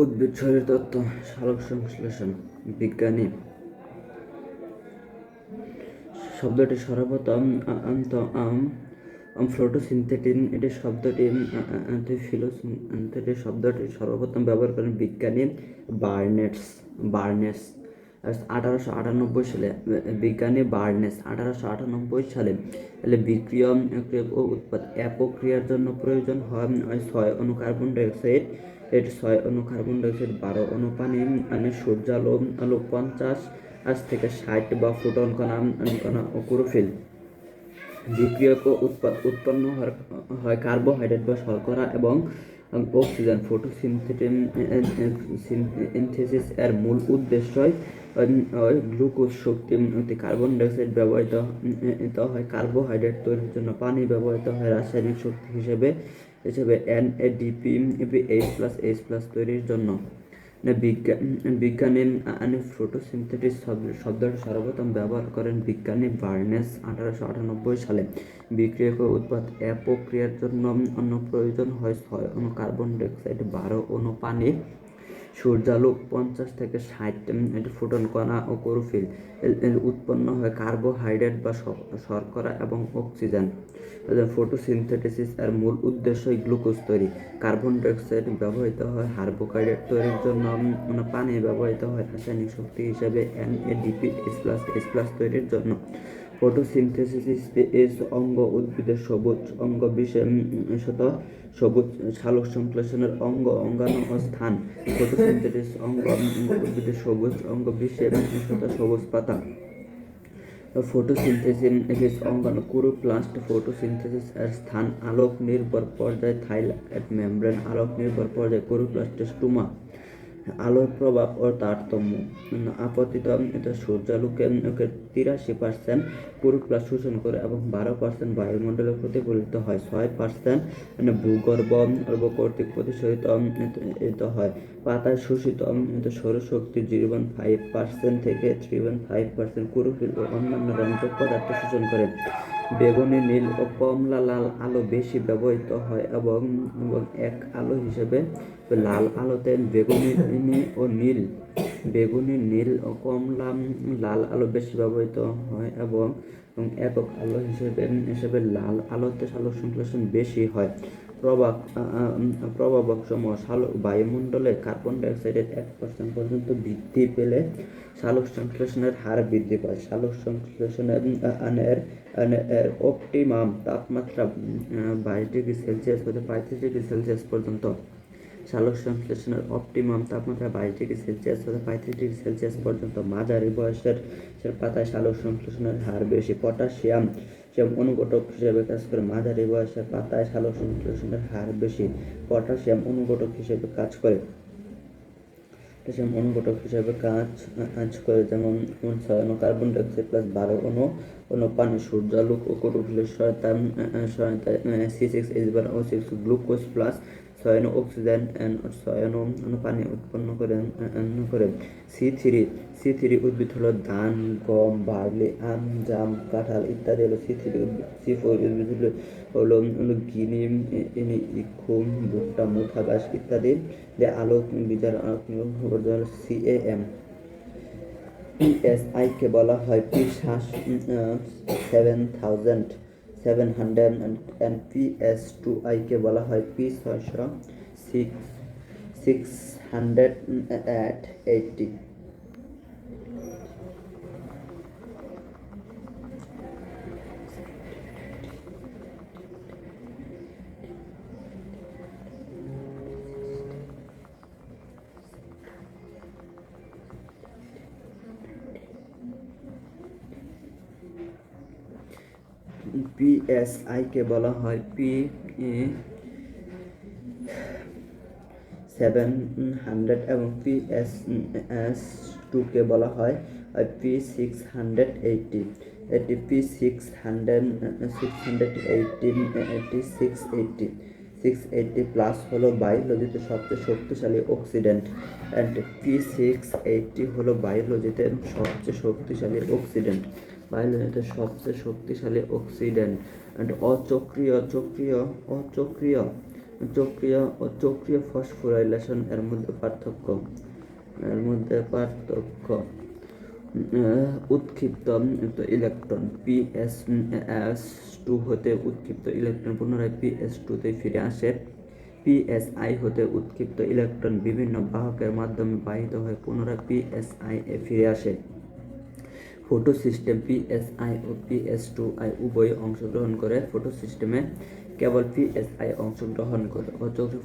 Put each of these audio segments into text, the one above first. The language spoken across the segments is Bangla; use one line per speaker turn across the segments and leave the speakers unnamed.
উদ্ভিদ শরীর তত্ত্ব সালোক সংশ্লেষণ, বিজ্ঞানী। শব্দটি সর্বপ্রথম আন্ত ফ্লোটোসিনথেটিন, এটি শব্দটি ফিলোসিনথেটিক শব্দটি সর্বপ্রথম ব্যবহার করেন বিজ্ঞানী বার্নেটস বার্নেস আঠারোশো আটানব্বই সালে বিজ্ঞানী বার্নেস আঠারোশো আটানব্বই সালে বিক্রিয়া ও উৎপাদ প্রক্রিয়ার জন্য প্রয়োজন হয় ছয় অনু কার্বন ডাইঅক্সাইড এর ছয় অনু কার্বন ডাইঅক্সাইড বারো অনু পানি মানে সূর্যালো আলো পঞ্চাশ আজ থেকে ষাট বা ফুটন কণা কণা ও ক্লোরোফিল বিক্রিয়ক উৎপন্ন হয় কার্বোহাইড্রেট বা শর্করা এবং অক্সিজেন। ফটোসিনথেসিস এর মূল উদ্দেশ্যই গ্লুকোজ শক্তি কার্বন ডাইঅক্সাইড ব্যবহৃত হয় কার্বোহাইড্রেট তৈরির জন্য। পানি ব্যবহৃত হয় রাসায়নিক শক্তি হিসেবে। হিসেবে N A DP H plus H plus তৈরির জন্য। বিজ্ঞানী ফটোসিনথেটিক শব্দটি সর্বপ্রথম ব্যবহার করেন বিজ্ঞানী বার্নেস আঠারোশো আটানব্বই সালে। বিক্রিয়ক উৎপাদ অ্যাপোক্রিয়ার জন্য অন্য প্রয়োজন হয় ছয় অনু কার্বন ডাইঅক্সাইড, বারো অনু পানি সূর্যালোক পঞ্চাশ থেকে ষাট ফুটন কণা ও ক্লোরোফিল উৎপন্ন হয় কার্বোহাইড্রেট বা শর্করা এবং অক্সিজেন। ফটোসিনথেটিসিস এর মূল উদ্দেশ্যই গ্লুকোজ তৈরি। কার্বন ডাইঅক্সাইড ব্যবহৃত হয় কার্বোহাইড্রেট তৈরির জন্য পানি ব্যবহৃত হয় রাসায়নিক শক্তি হিসেবে, N A DP S plus S plus তৈরির জন্য। ফটোসিনথেসিস অঙ্গ উদ্ভিদের সবুজ অঙ্গ বিশেষত সবুজ সালোক সংশ্লেষণের অঙ্গ, অঙ্গাণু স্থান। ফটোসিনথেসিস অঙ্গ উদ্ভিদের সবুজ অঙ্গ বিশেষত সবুজ পাতা। ফটোসিনথেসিস অঙ্গাণু কুরোপ্লাস্ট ফটোসিনথেসিস এর স্থান। আলোক নির্ভর পর্যায়ে থাইলাইট মেমব্রেন আলোক নির্ভর পর্যায়ে কুরোপ্লাস্টের স্টুমা। আলোর প্রভাব ও তারতম্য। আপতিত এটা সূর্যালোকে তিরাশি পার্সেন্ট পুরুপ্লাস শোষণ করে এবং বারো পার্সেন্ট বায়ুমণ্ডলে প্রতিফলিত হয়। ছয় পার্সেন্ট ভূগর্ভ কর্তৃক প্রতিশোধিত হয়। পাতায় শোষিত সৌরশক্তি জিরো ওয়ান ফাইভ পার্সেন্ট থেকে three one five percent chlorophyll ও অন্যান্য রঞ্জক পদার্থ শোষণ করে। বেগুনি, নীল ও কমলা লাল আলো বেশি ব্যবহৃত হয় এবং এক আলো হিসেবে লাল আলোতে বেগুনি ও নীল। বেগুনি, নীল ও কমলা লাল আলো বেশি ব্যবহৃত হয় এবং একক আলো হিসেবে হিসেবে লাল আলোতে সালোক সংশ্লেষণ বেশি হয়। প্রভাব প্রভাবক সমূহ বায়ুমণ্ডলে কার্বন ডাইঅক্সাইডের এক পার্সেন্ট পর্যন্ত বৃদ্ধি পেলে সালোক সংশ্লেষণের হার বৃদ্ধি পায়। সালোক সংশ্লেষণের অপটিমাম তাপমাত্রা বাইশ ডিগ্রি সেলসিয়াস হতে পঁয়ত্রিশ ডিগ্রি সেলসিয়াস পর্যন্ত। সালোক সংশ্লেষণের অপটিমাম তাপমাত্রা বাইশ ডিগ্রি সেলসিয়াস হতে পঁয়ত্রিশ ডিগ্রি সেলসিয়াস পর্যন্ত। মাঝারি বয়সের পাতায় সালোক সংশ্লেষণের হার বেশি। পটাশিয়াম অনুঘটক হিসেবে কাজ করে। মাঝারি বয়সের পাতায় সালোক সংশ্লেষণের হার বেশি। পটাশিয়াম অনুঘটক হিসেবে কাজ করে। পটাশিয়াম অনুঘটক হিসেবে কাজ কাজ করে। যেমন ছয় অনু কার্বন ডাইঅক্সাইড প্লাস বারো অনু অনু পানি, সূর্য সূর্যালোক ও কোটোফিলের সহায়তা সহায়তা C six H O six glucose plus ছয়ন oxygen ছয়ন পানি উৎপন্ন করে করে সি থ্রি সি থ্রি উদ্ভিদ হলো ধান গম বার্লি আম জাম কাঁঠাল ইত্যাদি হলো সি থ্রি উদ্ভিদ সি ফোর উদ্ভিদ হলো হলো গিনি ইখুম ভুট্টা মুথা গাছ ইত্যাদি যে আলোক বীজার সি এ এম পিএসআইকে বলা হয় পি শ্বাস seven thousand seven hundred and P S two আইকে বলা হয় পি ছয়শো six six hundred at eighty পিএসআইকে বলা হয় পি এ সেভেন হান্ড্রেড এবং পি এস এস টুকে বলা হয় পি সিক্স হান্ড্রেড এইটি এটি P six hundred six hundred eighty এটি six eighty six eighty plus হলো বায়োলজিতে সবচেয়ে শক্তিশালী oxidant and P six eighty হলো বায়োলজিতে সবচেয়ে শক্তিশালী অক্সিডেন্ট বায়োলজিতে সবচেয়ে শক্তিশালী অক্সিডেন্ট অচক্রিয়, চক্রিয়, অচক্রিয়, চক্রীয় ও চক্রীয় ফসফোরাইলেশন এর মধ্যে পার্থক্য। এর মধ্যে পার্থক্য উৎক্ষিপ্ত ইলেকট্রন পি এস টু হতে উৎক্ষিপ্ত ইলেকট্রন পুনরায় পি এস টুতে ফিরে আসে। পিএসআই হতে উৎক্ষিপ্ত ইলেকট্রন বিভিন্ন বাহকের মাধ্যমে বাহিত হয়ে পুনরায় পিএসআই এ ফিরে আসে। ফটো সিস্টেম পিএসআই ও পিএস টু আই উভয় অংশগ্রহণ করে। ফটো সিস্টেমে কেবল পিএসআই অংশগ্রহণ করে। চৌকি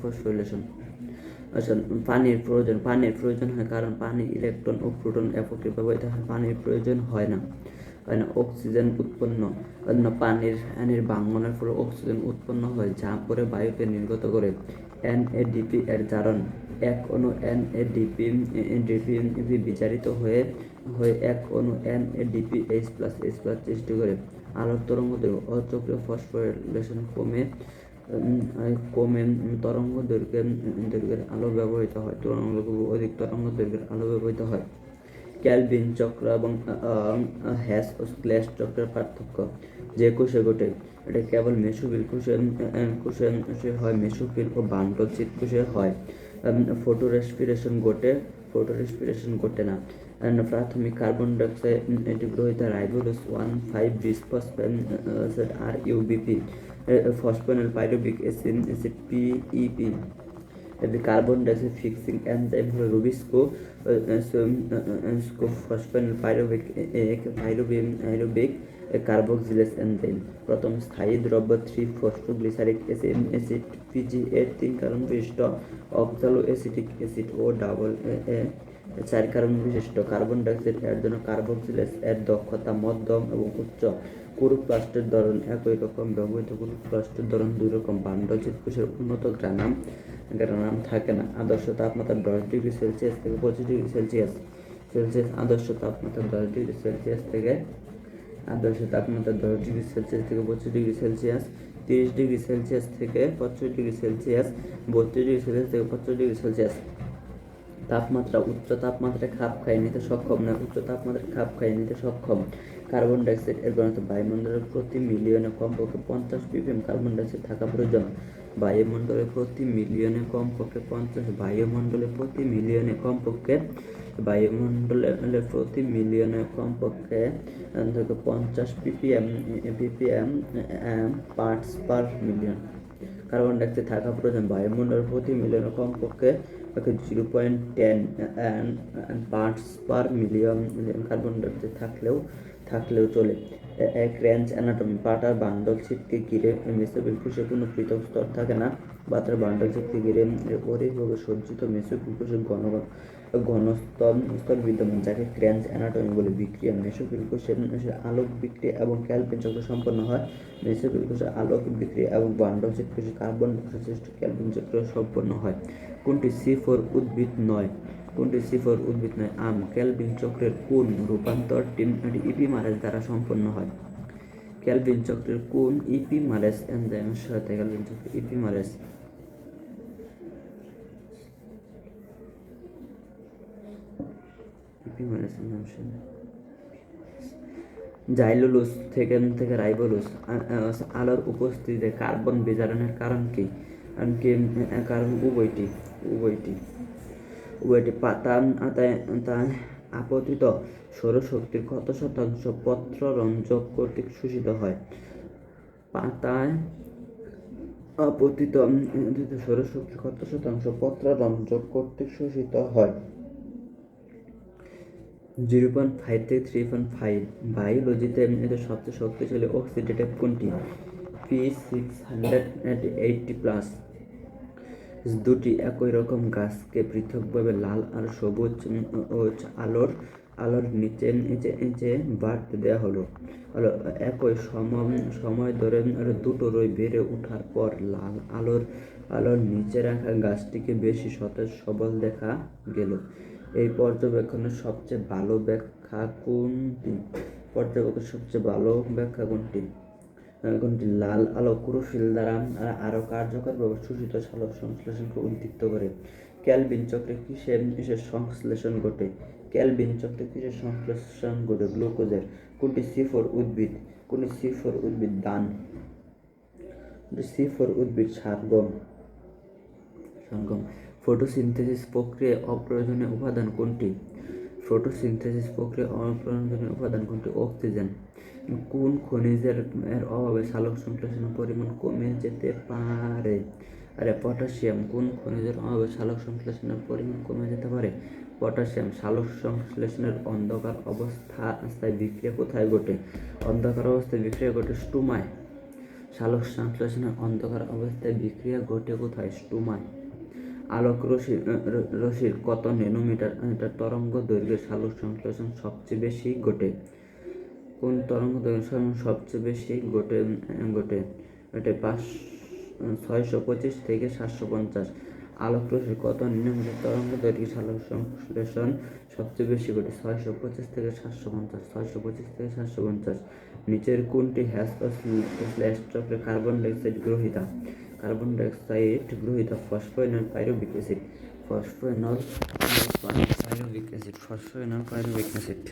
আচ্ছা পানির প্রয়োজন। পানির প্রয়োজন হয় কারণ পানি ইলেকট্রন ও প্রোটন এককে ব্যবহৃত হয়। পানির প্রয়োজন হয় না। হয় না অক্সিজেন উৎপন্ন। অন্য পানির পানির ভাঙ্গনের ফলে অক্সিজেন উৎপন্ন হয়, যা পরে বায়ুকে নির্গত করে। এন এনএডিপি এর জারণ। এক অণু এনএডিপি ডিপি বিচারিত হয়ে হয়ে এক অণু NADP H plus H plus সৃষ্টি করে আলোর তরঙ্গ দৈর্ঘ্য অচক্রীয় ফসফোরিলেশন কমে কমে তরঙ্গ দৈর্ঘ্যের দৈর্ঘ্যের আলো ব্যবহৃত হয়। তুলনামূলকভাবে অধিক তরঙ্গ দৈর্ঘ্যের আলো ব্যবহৃত হয়। ক্যালভিন চক্র এবং হ্যাস ও স্ল্যাশ চক্রের পার্থক্য যে কোষে ঘটে, এটা কেবল মেসোফিল কোষে কোষে হয় মেসোফিল ও বান্ডল চিত কোষে হয়। ফটো রেসপিরেশন ঘটে ফটো রেসপিরেশন করতে না। প্রাথমিক কার্বন ডাইঅক্সাইড এটি গ্রহিত ribulose one five bisphosphate R UBP phosphoenol pyruvic acid PEP the carbon dioxide fixing enzyme হলো রুবিস্কো pyruvic কার্বক্সিলেস এনজাইম প্রথম স্থায়ী দ্রব্য থ্রি ফসফোগ্লিসারিক অ্যাসিড পিজি এর তিন কারণ বিশিষ্ট অক্সালো অ্যাসিটিক অ্যাসিড ও ডাবল চার কারণ বিশিষ্ট কার্বন ডাইঅক্সাইড এর জন্য কার্বক্সিলেস এর দক্ষতা, মধ্যম এবং উচ্চ। ক্লোরোপ্লাস্টের ধরন একই রকম, ব্যবহৃত ক্লোরোপ্লাস্টের ধরন দুই রকম। বান্ডচিত কোষের উন্নত গ্রানাম গ্রানাম থাকে না। আদর্শ তাপমাত্রা দশ ডিগ্রি সেলসিয়াস থেকে পঁচিশ ডিগ্রি সেলসিয়াস। সেলসিয়াস আদর্শ তাপমাত্রা দশ ডিগ্রি সেলসিয়াস থেকে আদর্শ তাপমাত্রা দশ ডিগ্রি সেলসিয়াস থেকে পঁচিশ ডিগ্রি সেলসিয়াস। তিরিশ ডিগ্রি সেলসিয়াস থেকে পঁচিশ ডিগ্রি সেলসিয়াস। বত্রিশ ডিগ্রি সেলসিয়াস থেকে পঁচিশ ডিগ্রি সেলসিয়াস। তাপমাত্রা, উচ্চ তাপমাত্রায় খাপ খাইয়ে নিতে সক্ষম নয় উচ্চ তাপমাত্রায় খাপ খাইয়ে নিতে সক্ষম। কার্বন ডাইঅক্সাইড এর ঘনত্ব বায়ুমণ্ডলের প্রতি মিলিয়নে কমপক্ষে পঞ্চাশ পিপিএম কার্বন ডাইঅক্সাইড থাকা প্রয়োজন। বায়ুমণ্ডলে প্রতি মিলিয়নে কমপক্ষে পঞ্চাশ, বায়ুমণ্ডলে প্রতি মিলিয়নে কমপক্ষে, বায়ুমণ্ডলে প্রতি মিলিয়নে কমপক্ষে পঞ্চাশ PPM PPM parts per million carbon dioxide থাকা প্রয়োজন। বায়ুমণ্ডল প্রতি মিলিয়ন কমপক্ষে zero point ten parts per million carbon dioxide থাকলেও থাকলেও চলে। এক রেঞ্জ অ্যানাটমি। পাটার বান্ডল ছিটকে ঘিরে মেসোবিল কোষে কোনো পৃথক স্তর থাকে না। বাতার বান্ডল ছিটকে ঘিরে অধিকভাবে সজ্জিত মেসোবিল কোষের ঘন ঘন- ঘন স্তর বিদ্যমান, যাকে ক্র্যান্স অ্যানাটমি বলে বিক্রিয়া। মেসোবিল কোষের আলোক বিক্রিয়া এবং ক্যালভিন চক্র সম্পন্ন হয়। মেসোবিল কোষের আলোক বিক্রিয়া এবং বান্ডল ছিট কোষে কার্বন সৃষ্টি ক্যালভিন চক্র সম্পন্ন হয়। কোনটি সি ফোর উদ্ভিদ নয়? কোনটি উদ্ভিদ নয়, আম, ক্যালভিন চক্রের কোন রূপান্তরটি ইপিমারেজ দ্বারা সম্পন্ন হয়? ক্যালভিন চক্রের কোন ইপিমারেজ এনজাইমের সাথে ক্যালভিন চক্রের এনজাইমের সাথে জাইলোলুস থেকে থেকে রাইবোলুস আলোর উপস্থিতিতে কার্বন বিজারণের কারণ কি? কারণ উভয়টি উভয়টি। উভয়টি পাতা আপতিত সৌরশক্তির কত শতাংশ পত্র রঞ্জক কর্তৃক শোষিত হয়। পাতায় আপতিত সৌরশক্তির কত শতাংশ পত্র রঞ্জক কর্তৃক শোষিত হয়। জিরো পয়েন্ট ফাইভ থেকে থ্রি পয়েন্ট ফাইভ বায়োলজিতে এদের সবচেয়ে শক্তিশালী অক্সিডেটিভ কোনটি? P six hundred eighty plus. দুটি একই রকম গাছকে পৃথকভাবে লাল আর সবুজ আলোর আলোর নিচে নিচে নিচে বাড়তে দেওয়া হলো। একই সম সময় ধরে দুটো রই বেড়ে ওঠার পর লাল আলোর আলোর নিচে রাখা গাছটিকে বেশি সতেজ, সবল দেখা গেল। এই পর্যবেক্ষণের সবচেয়ে ভালো ব্যাখ্যা কোনটি? পর্যবেক্ষণের সবচেয়ে ভালো ব্যাখ্যা কোনটি? কোনটি লাল আলো ক্লোরোফিল দ্বারা আ- আরও কার্যকরভাবে শোষিত সালোক সংশ্লেষণকে উদ্দীপ্ত করে। ক্যালভিন চক্রে কিসের কিসের সংশ্লেষণ ঘটে? ক্যালভিন চক্রে কিসের সংশ্লেষণ ঘটে? গ্লুকোজের। কোনটি সি ফোর উদ্ভিদ? কোনটি সি ফোর উদ্ভিদ দান? সি ফোর উদ্ভিদ সারগম? সঙ্গম ফটোসিনথেসিস প্রক্রিয়ায় অপ্রয়োজনীয় উপাদান কোনটি? ফটোসিনথেসিস প্রক্রিয়ায় অপ্রয়োজনীয় উপাদান কোনটি? অক্সিজেন। কোন খনিজের এর অভাবে সালোক সংশ্লেষণের পরিমাণ কমে যেতে পারে? আরে, পটাশিয়াম। কোন খনিজের অভাবে সালোক সংশ্লেষণের পরিমাণ কমে যেতে পারে? পটাশিয়াম। সালোক সংশ্লেষণের অন্ধকার অবস্থা অবস্থায় বিক্রিয়া কোথায় ঘটে? অন্ধকার অবস্থায় বিক্রিয়া ঘটে স্টুমায়। সালোক সংশ্লেষণের অন্ধকার অবস্থায় বিক্রিয়া ঘটে কোথায়? স্টুমায়। আলোক রশ্মি রশ্মির কত ন্যানোমিটার তরঙ্গ দৈর্ঘ্যে সালোক সংশ্লেষণ সবচেয়ে বেশি ঘটে কোন তরঙ্গ দৈর্ঘ্য সব- সবচেয়ে বেশি ঘটে ঘটে ঘটে পাঁচ ছয়শো পঁচিশ থেকে সাতশো পঞ্চাশ আলোক রশ্মির কত ন্যানোমিটার তরঙ্গ দৈর্ঘ্যে সালোক সংশ্লেষণ সবচেয়ে বেশি ঘটে ছয়শো পঁচিশ থেকে সাতশো পঞ্চাশ ছয়শো পঁচিশ থেকে সাতশো পঞ্চাশ নিচের কোনটি হ্যাস কার্বন ডাইঅক্সাইড গ্রহিতা carbon dioxide গ্রহিতা phosphoenol pyruvic acid. Phosphoenol pyruvic acid phosphoenol pyruvic acid.